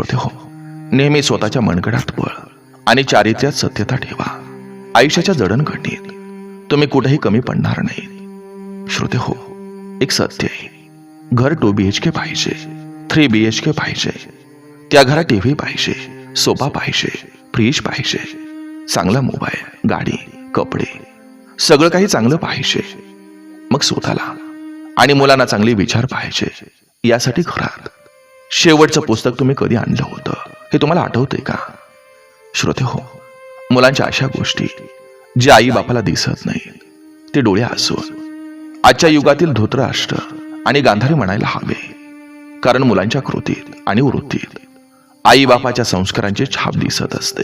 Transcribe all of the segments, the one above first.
होते हो नेहमी स्वतःच्या मनगडात बळ आणि चारित्र्यात सत्यता ठेवा. आयुष्याच्या जडणघडणीत तुम्ही कुठेही कमी पडणार नाही. श्रोते हो एक सत्य आहे. घर टू बी एच के पाहिजे थ्री बी एच के पाहिजे त्या घरात टीव्ही पाहिजे सोफा पाहिजे फ्रीज पाहिजे चांगला मोबाईल गाडी कपडे सगळं काही चांगलं पाहिजे. मग स्वतःला आणि मुलांना चांगले विचार पाहिजे यासाठी घरात शेवटचं पुस्तक तुम्ही कधी आणलं होतं? हे तुम्हाला आठवतंय का? श्रोते हो मुलांच्या अशा गोष्टी जे आई बापाला दिसत नाही ते डोळे असून आजच्या युगातील धोतराष्ट्र आणि गांधारी म्हणायला हवे. कारण मुलांच्या कृतीत आणि वृत्तीत आई बापाच्या संस्कारांची छाप दिसत असते.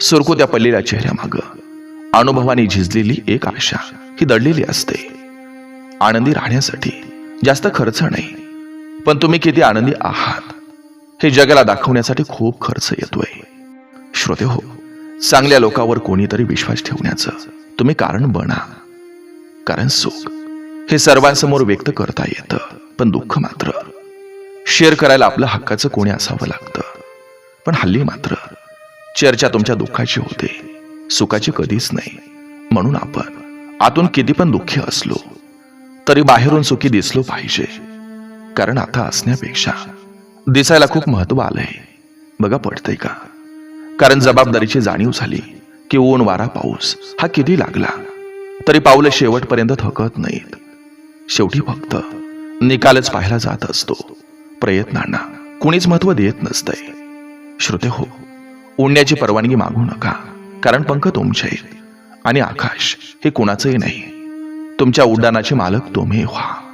सुरकुत्या पडलेल्या चेहऱ्यामागं अनुभवाने झिजलेली एक आशा ही दडलेली असते. आनंदी राहण्यासाठी जास्त खर्च नाही. पण तुम्ही किती आनंदी आहात. हे जगाला दाखवण्यासाठी खूप खर्च येतोय. श्रोते हो चांगल्या लोकांवर कोणीतरी विश्वास ठेवण्याचं तुम्ही कारण बना. कारण सुख हे सर्वांसमोर व्यक्त करता येतं पण दुःख मात्र. शेअर करायला आपलं हक्काचं कोणी असावं लागतं. पण हल्ली मात्र चर्चा तुमच्या दुःखाची होते सुखाची कधीच नाही. म्हणून आपण आतून किती पण दुःखी असलो तरी बाहेरून सुखी दिसलो पाहिजे. कारण आता असण्यापेक्षा दिसायला खूप महत्त्व आलंय. बघा पडतंय का? कारण जबाबदारीची जाणीव झाली की ऊन वारा पाऊस हा किती लागला तरी पावलं शेवटपर्यंत थकत नाहीत. शेवटी फक्त निकालच पाहायला जात असतो. प्रयत्नांना कुणीच महत्त्व देत नसतंय. श्रोते हो उडण्याची परवानगी मागू नका कारण पंख तुमचे आणि आकाश हे कुणाचंही नाही. तुमच्या उड्डाणाचे मालक तुम्ही व्हा.